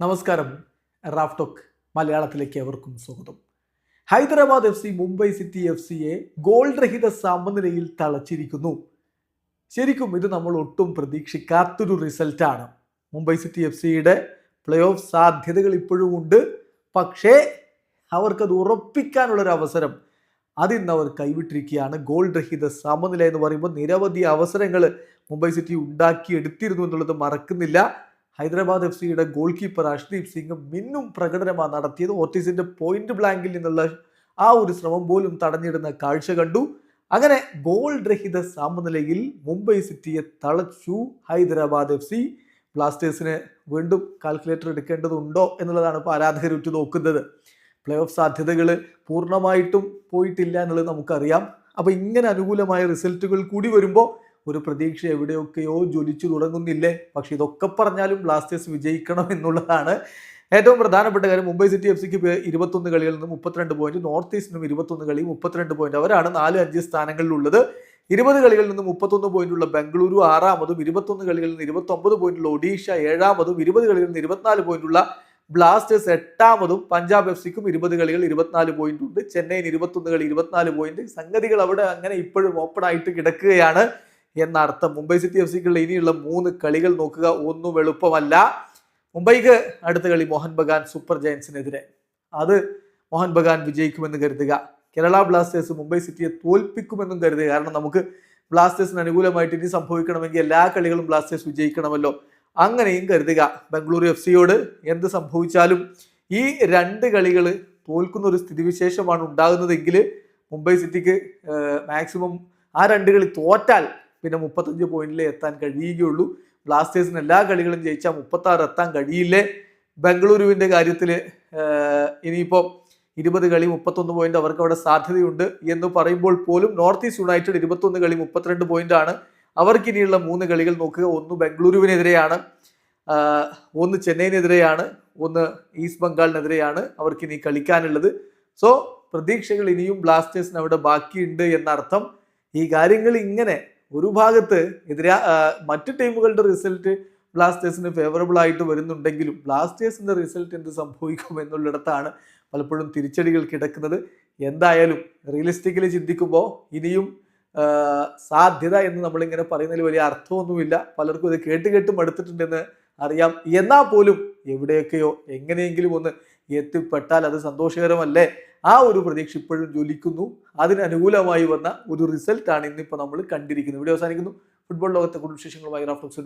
നമസ്കാരം. റാഫ്ടോക്ക് മലയാളത്തിലേക്ക് എവർക്കും സ്വാഗതം. Hyderabad F C Mumbai city F സിയെ ഗോൾ രഹിത സമനിലയിൽ തളച്ചിരിക്കുന്നു. ശരിക്കും ഇത് നമ്മൾ ഒട്ടും പ്രതീക്ഷിക്കാത്തൊരു റിസൾട്ടാണ് മുംബൈ സിറ്റി എഫ് സിയുടെ പ്ലേ ഓഫ് സാധ്യതകൾ ഇപ്പോഴും ഉണ്ട്. പക്ഷേ അവർക്കത് ഉറപ്പിക്കാനുള്ളൊരു അവസരം അതിന്ന് അവർ കൈവിട്ടിരിക്കുകയാണ്. ഗോൾ രഹിത സമനില എന്ന് പറയുമ്പോൾ നിരവധി അവസരങ്ങൾ മുംബൈ സിറ്റി ഉണ്ടാക്കിയെടുത്തിരുന്നു എന്നുള്ളത് മറക്കുന്നില്ല. ഹൈദരാബാദ് എഫ് സിയുടെ ഗോൾ കീപ്പർ അഷ്ദീപ് സിംഗ് മിന്നും പ്രകടനമാണ് നടത്തിയത്. ഓർത്തീസിന്റെ പോയിന്റ് ബ്ലാങ്കിൽ നിന്നുള്ള ആ ഒരു ശ്രമം പോലും തടഞ്ഞിടുന്ന കാഴ്ച കണ്ടു. അങ്ങനെ ഗോൾ രഹിത സമനിലയിൽ മുംബൈ സിറ്റിയെ തളച്ചു ഹൈദരാബാദ് എഫ് സി. ബ്ലാസ്റ്റേഴ്സിന് വീണ്ടും കാൽക്കുലേറ്റർ എടുക്കേണ്ടതുണ്ടോ എന്നുള്ളതാണ് ഇപ്പോൾ ആരാധകർ ഉറ്റു നോക്കുന്നത് പ്ലേ ഓഫ് സാധ്യതകൾ പൂർണമായിട്ടും പോയിട്ടില്ല എന്നുള്ളത് നമുക്കറിയാം. അപ്പോൾ ഇങ്ങനെ അനുകൂലമായ റിസൾട്ടുകൾ കൂടി വരുമ്പോൾ ഒരു പ്രതീക്ഷ എവിടെയൊക്കെയോ ജ്വലിച്ചു തുടങ്ങുന്നില്ലേ? പക്ഷെ ഇതൊക്കെ പറഞ്ഞാലും ബ്ലാസ്റ്റേഴ്സ് വിജയിക്കണം എന്നുള്ളതാണ് ഏറ്റവും പ്രധാനപ്പെട്ട കാര്യം. മുംബൈ സിറ്റി എഫ് സിക്ക് ഇരുപത്തൊന്ന് കളികളിൽ നിന്ന് മുപ്പത്തിരണ്ട് പോയിന്റ് നോർത്ത് ഈസ്റ്റിനും ഇരുപത്തൊന്ന് കളി മുപ്പത്തിരണ്ട് പോയിന്റ് അവരാണ് നാല് അഞ്ച് സ്ഥാനങ്ങളിലുള്ളത്. ഇരുപത് കളികളിൽ നിന്ന് മുപ്പത്തൊന്ന് പോയിന്റുള്ള ബംഗളൂരു ആറാമതും ഇരുപത്തൊന്ന് കളികളിൽ നിന്ന് ഇരുപത്തൊമ്പത് പോയിന്റുള്ള ഒഡീഷ ഏഴാമതും ഇരുപത് കളികളിൽ നിന്ന് ഇരുപത്തിനാല് പോയിന്റുള്ള ബ്ലാസ്റ്റേഴ്സ് എട്ടാമതും പഞ്ചാബ് എഫ് സിക്കും ഇരുപത് കളികൾ ഇരുപത്തിനാല് പോയിന്റ് ഉണ്ട്. ചെന്നൈയിന് ഇരുപത്തൊന്ന് കളി ഇരുപത്തിനാല് പോയിന്റ് സംഗതികൾ അവിടെ അങ്ങനെ ഇപ്പോഴും ഓപ്പൺ ആയിട്ട് കിടക്കുകയാണ്. എന്നർത്ഥം. മുംബൈ സിറ്റി എഫ് സിക്കുള്ള ഇനിയുള്ള മൂന്ന് കളികൾ നോക്കുക ഒന്നും എളുപ്പമല്ല. മുംബൈക്ക് അടുത്ത കളി മോഹൻ ബഗാൻ സൂപ്പർ ജയൻസിനെതിരെ. അത് മോഹൻ ബഗാൻ വിജയിക്കുമെന്ന് കരുതുക. കേരള ബ്ലാസ്റ്റേഴ്സ് മുംബൈ സിറ്റിയെ തോൽപ്പിക്കുമെന്നും കരുതുക. കാരണം നമുക്ക് ബ്ലാസ്റ്റേഴ്സിന് അനുകൂലമായിട്ട് ഇനി സംഭവിക്കണമെങ്കിൽ എല്ലാ കളികളും ബ്ലാസ്റ്റേഴ്സ് വിജയിക്കണമല്ലോ. അങ്ങനെയും കരുതുക. ബംഗളൂരു എഫ് സിയോട് എന്ത് സംഭവിച്ചാലും ഈ രണ്ട് കളികൾ തോൽക്കുന്ന ഒരു സ്ഥിതിവിശേഷമാണ് ഉണ്ടാകുന്നതെങ്കിൽ മുംബൈ സിറ്റിക്ക് മാക്സിമം ആ രണ്ട് കളി തോറ്റാൽ പിന്നെ മുപ്പത്തഞ്ച് പോയിന്റിലേ എത്താൻ കഴിയുകയുള്ളൂ. ബ്ലാസ്റ്റേഴ്സിന് എല്ലാ കളികളും ജയിച്ചാൽ മുപ്പത്തി ആറ് എത്താൻ കഴിയില്ലേ? ബംഗളൂരുവിന്റെ കാര്യത്തിൽ ഇനിയിപ്പോൾ ഇരുപത് കളി മുപ്പത്തൊന്ന് പോയിന്റ് അവർക്ക് അവിടെ സാധ്യതയുണ്ട് എന്ന് പറയുമ്പോൾ പോലും നോർത്ത് ഈസ്റ്റ് യുണൈറ്റഡ് ഇരുപത്തൊന്ന് കളി മുപ്പത്തിരണ്ട് ആണ്. അവർക്ക് ഇനിയുള്ള മൂന്ന് കളികൾ നോക്കുക. ഒന്ന് ബംഗളൂരുവിനെതിരെയാണ് ഒന്ന് ചെന്നൈയിനെതിരെയാണ് ഒന്ന് ഈസ്റ്റ് ബംഗാളിനെതിരെയാണ് അവർക്കിനി കളിക്കാനുള്ളത്. സോ പ്രതീക്ഷകൾ ഇനിയും ബ്ലാസ്റ്റേഴ്സിന് അവിടെ ബാക്കിയുണ്ട് എന്നർത്ഥം. ഈ കാര്യങ്ങൾ ഇങ്ങനെ ഒരു ഭാഗത്ത് എതിരാ മറ്റു ടീമുകളുടെ റിസൾട്ട് ബ്ലാസ്റ്റേഴ്സിന് ഫേവറബിൾ ആയിട്ട് വരുന്നുണ്ടെങ്കിലും ബ്ലാസ്റ്റേഴ്സിന്റെ റിസൾട്ട് എന്ത് സംഭവിക്കും എന്നുള്ളിടത്താണ് പലപ്പോഴും തിരിച്ചടികൾ കിടക്കുന്നത്. എന്തായാലും റിയലിസ്റ്റിക്കലി ചിന്തിക്കുമ്പോൾ ഇനിയും സാധ്യത എന്ന് നമ്മളിങ്ങനെ പറയുന്നതിൽ വലിയ അർത്ഥമൊന്നുമില്ല. പലർക്കും ഇത് കേട്ട് കേട്ട് മടുത്തിട്ടുണ്ടെന്ന് അറിയാം. എന്നാൽ പോലും എവിടെയൊക്കെയോ എങ്ങനെയെങ്കിലും ഒന്ന് എത്തിപ്പെട്ടാൽ അത് സന്തോഷകരമല്ലേ? ആ ഒരു പ്രതീക്ഷ ഇപ്പോഴും ജ്വലിക്കുന്നു. അതിനനുകൂലമായി വന്ന ഒരു റിസൾട്ടാണ് ഇന്നിപ്പോൾ നമ്മൾ കണ്ടിരിക്കുന്നത്. ഇവിടെ അവസാനിക്കുന്നു. ഫുട്ബോൾ ലോകത്തെ കൂടുതൽ വിശേഷങ്ങളുമായി റാഫ്റ്റോക്സ്